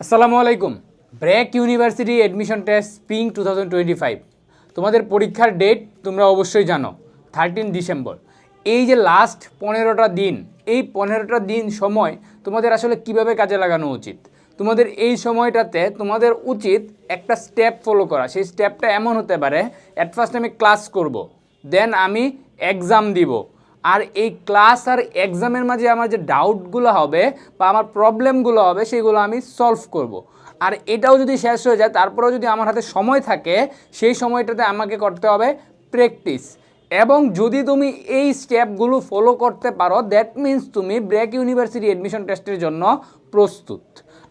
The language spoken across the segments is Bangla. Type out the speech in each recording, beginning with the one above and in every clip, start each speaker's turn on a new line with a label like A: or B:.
A: আসসালামু আলাইকুম। BRAC university admission test spring two তোমাদের পরীক্ষার ডেট তোমরা অবশ্যই জানো থার্টিন ডিসেম্বর এই যে লাস্ট পনেরোটা দিন, এই পনেরোটা দিন সময় তোমাদের আসলে কীভাবে কাজে লাগানো উচিত? তোমাদের এই সময়টাতে তোমাদের উচিত একটা স্টেপ ফলো করা। সেই স্টেপটা এমন হতে পারে অ্যাট ফার্স্ট আমি ক্লাস করব দেন আমি এক্সাম দিব। আর এই ক্লাস আর এক্সামের মাঝে আমার যে ডাউটগুলো হবে বা আমার প্রবলেমগুলো হবে, সেগুলো আমি সলভ করব। আর এটাও যদি শেষ হয়ে যায়, তারপরেও যদি আমার হাতে সময় থাকে, সেই সময়টাতে আমাকে করতে হবে প্র্যাকটিস এবং যদি তুমি এই স্টেপগুলো ফলো করতে পারো দ্যাট মিন্স তুমি ব্র্যাক ইউনিভার্সিটি অ্যাডমিশন টেস্টের জন্য প্রস্তুত।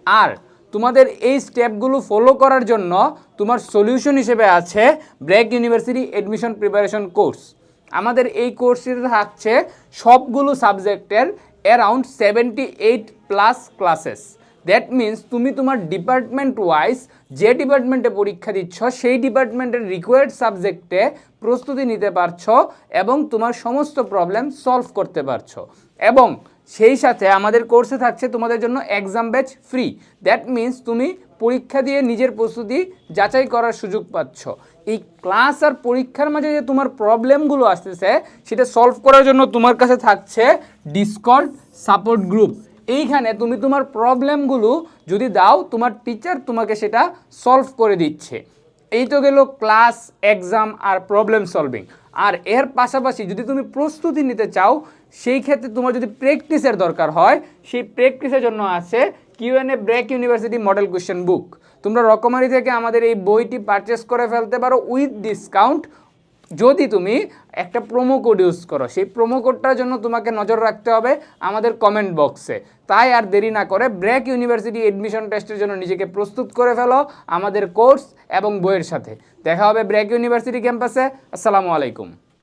A: আর তোমাদের এই স্টেপগুলো ফলো করার জন্য তোমার সলিউশন হিসেবে আছে BRAC university admission preparation course আমাদের এই কোর্সটিতে থাকছে সবগুলো সাবজেক্টের around seventy eight plus classes that means তুমি তোমার ডিপার্টমেন্ট ওয়াইজ যে ডিপার্টমেন্টে পরীক্ষা দিচ্ছ, সেই ডিপার্টমেন্টের রিকোয়ার্ড সাবজেক্টে প্রস্তুতি নিতে পারছ এবং তোমার সমস্ত প্রবলেম সলভ করতে পারছ। এবং সেই সাথে আমাদের কোর্সে থাকছে তোমাদের জন্য exam batch free that means তুমি পরীক্ষা দিয়ে নিজের প্রস্তুতি যাচাই করার সুযোগ পাচ্ছ। এই ক্লাস আর পরীক্ষার মাঝে যে তোমার প্রবলেমগুলো আসতেছে, সেটা সলভ করার জন্য তোমার কাছে থাকছে ডিসকর্ড সাপোর্ট গ্রুপ এইখানে তুমি তোমার প্রবলেমগুলো যদি দাও, তোমার টিচার তোমাকে সেটা সলভ করে দিচ্ছে। এই তো গেল ক্লাস এক্সাম আর প্রবলেম সলভিং আর এর পাশাপাশি যদি তুমি প্রস্তুতি নিতে চাও, সেই ক্ষেত্রে তোমার যদি প্র্যাকটিসের দরকার হয়, সেই প্র্যাকটিসের জন্য আছে a BRAC university model question book তোমরা রকমারি থেকে আমাদের এই বইটি পারচেস করে ফেলতে পারো উইথ ডিসকাউন্ট যদি তুমি একটা প্রোমো কোড ইউজ করো, সেই প্রোমো কোডটার জন্য তোমাকে নজর রাখতে হবে আমাদের কমেন্ট বক্সে তাই আর দেরি না করে ব্র্যাক ইউনিভার্সিটি এডমিশন টেস্টের জন্য নিজেকে প্রস্তুত করে ফেলো আমাদের কোর্স এবং বইয়ের সাথে। দেখা হবে ব্র্যাক ইউনিভার্সিটি ক্যাম্পাসে আসসালামু আলাইকুম।